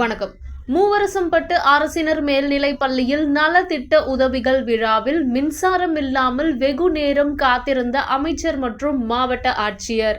வணக்கம். மூவரசம்பட்டு அரசினர் மேல்நிலை பள்ளியில் நலத்திட்ட உதவிகள் விழாவில் மின்சாரம் இல்லாமல் வெகு நேரம் காத்திருந்த அமைச்சர் மற்றும் மாவட்ட ஆட்சியர்.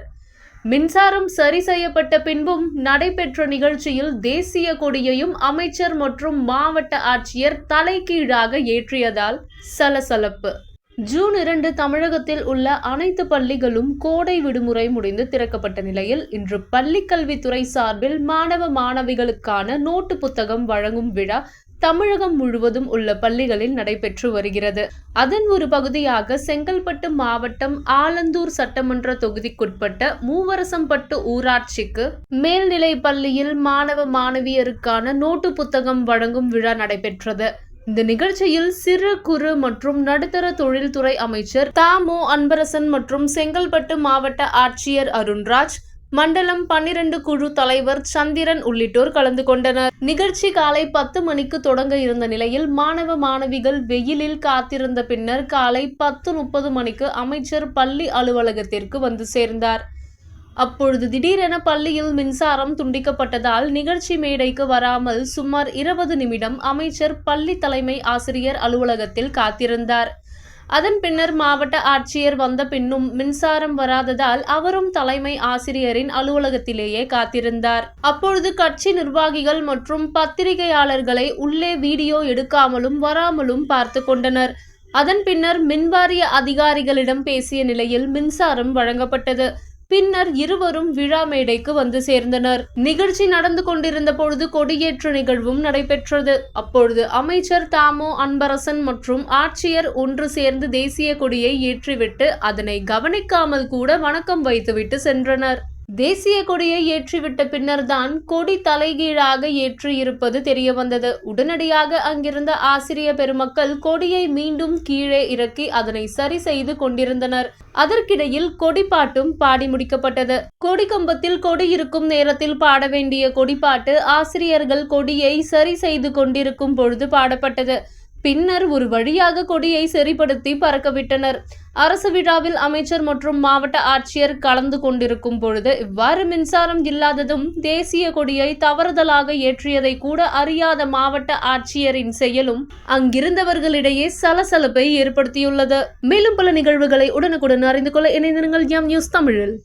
மின்சாரம் சரி செய்யப்பட்ட பின்பும் நடைபெற்ற நிகழ்ச்சியில் தேசிய கொடியையும் அமைச்சர் மற்றும் மாவட்ட ஆட்சியர் தலைகீழாக ஏற்றியதால் சலசலப்பு. ஜூன் இரண்டு தமிழகத்தில் உள்ள அனைத்து பள்ளிகளும் கோடை விடுமுறை முடிந்து திறக்கப்பட்ட நிலையில் இன்று பள்ளிக் கல்வித்துறை சார்பில் மாணவ மாணவிகளுக்கான நோட்டு புத்தகம் வழங்கும் விழா தமிழகம் முழுவதும் உள்ள பள்ளிகளில் நடைபெற்று வருகிறது. அதன் ஒரு பகுதியாக செங்கல்பட்டு மாவட்டம் ஆலந்தூர் சட்டமன்ற தொகுதிக்குட்பட்ட மூவரசம்பட்டு ஊராட்சிக்கு மேல்நிலை பள்ளியில் மாணவ மாணவியருக்கான நோட்டு புத்தகம் வழங்கும் விழா நடைபெற்றது. இந்த நிகழ்ச்சியில் சிறு குறு மற்றும் நடுத்தர தொழில்துறை அமைச்சர் தாமோ அன்பரசன் மற்றும் செங்கல்பட்டு மாவட்ட ஆட்சியர் அருண்ராஜ் மண்டலம் பன்னிரண்டு குழு தலைவர் சந்திரன் உள்ளிட்டோர் கலந்து கொண்டனர். நிகழ்ச்சி காலை பத்து மணிக்கு தொடங்க இருந்த நிலையில் மாணவ மாணவிகள் வெயிலில் காத்திருந்த பின்னர் காலை பத்து முப்பது மணிக்கு அமைச்சர் பள்ளி அலுவலகத்திற்கு வந்து சேர்ந்தார். அப்பொழுது திடீரென பள்ளியில் மின்சாரம் துண்டிக்கப்பட்டதால் நிகழ்ச்சி மேடைக்கு வராமல் சுமார் இருபது நிமிடம் அமைச்சர் பள்ளி தலைமை ஆசிரியர் அலுவலகத்தில் காத்திருந்தார். அதன் பின்னர் மாவட்ட ஆட்சியர் வந்த பின்னும் மின்சாரம் வராததால் அவரும் தலைமை ஆசிரியரின் அலுவலகத்திலேயே காத்திருந்தார். அப்பொழுது கட்சி நிர்வாகிகள் மற்றும் பத்திரிகையாளர்களை உள்ளே வீடியோ எடுக்காமலும் வராமலும் பார்த்து கொண்டனர். அதன் பின்னர் மின்வாரிய அதிகாரிகளிடம் பேசிய நிலையில் மின்சாரம் வழங்கப்பட்டது. பின்னர் இருவரும் விழா மேடைக்கு வந்து சேர்ந்தனர். நிகழ்ச்சி நடந்து கொண்டிருந்த பொழுது கொடியேற்ற நிகழ்வும் நடைபெற்றது. அப்பொழுது அமைச்சர் தாமோ அன்பரசன் மற்றும் ஆட்சியர் ஒன்று சேர்ந்து தேசிய கொடியை ஏற்றிவிட்டு அதனை கவனிக்காமல் கூட வணக்கம் வைத்துவிட்டு சென்றனர். தேசிய கொடியை ஏற்றிவிட்ட பின்னர்தான் கொடி தலைகீழாக ஏற்றி இருப்பது தெரிய வந்தது உடனடியாக அங்கிருந்த ஆசிரிய பெருமக்கள் கொடியை மீண்டும் கீழே இறக்கி அதனை சரி செய்து கொண்டிருந்தனர். அதற்கிடையில் கொடிப்பாட்டும் பாடி முடிக்கப்பட்டது. கொடி கம்பத்தில் கொடி இருக்கும் நேரத்தில் பாட வேண்டிய கொடிப்பாட்டு ஆசிரியர்கள் கொடியை சரி செய்து கொண்டிருக்கும் பொழுது பாடப்பட்டது. பின்னர் ஒரு வழியாக கொடியை சரிப்படுத்தி பறக்கவிட்டனர். அரசு விழாவில் அமைச்சர் மற்றும் மாவட்ட ஆட்சியர் கலந்து கொண்டிருக்கும் பொழுது இவ்வாறு மின்சாரம் இல்லாததும் தேசிய கொடியை தவறுதலாக ஏற்றியதை கூட அறியாத மாவட்ட ஆட்சியரின் செயலும் அங்கிருந்தவர்களிடையே சலசலப்பை ஏற்படுத்தியுள்ளது. மேலும் பல நிகழ்வுகளை உடனுக்குடன் அறிந்து கொள்ள இணைந்திருங்கள். எம் நியூஸ் தமிழில்.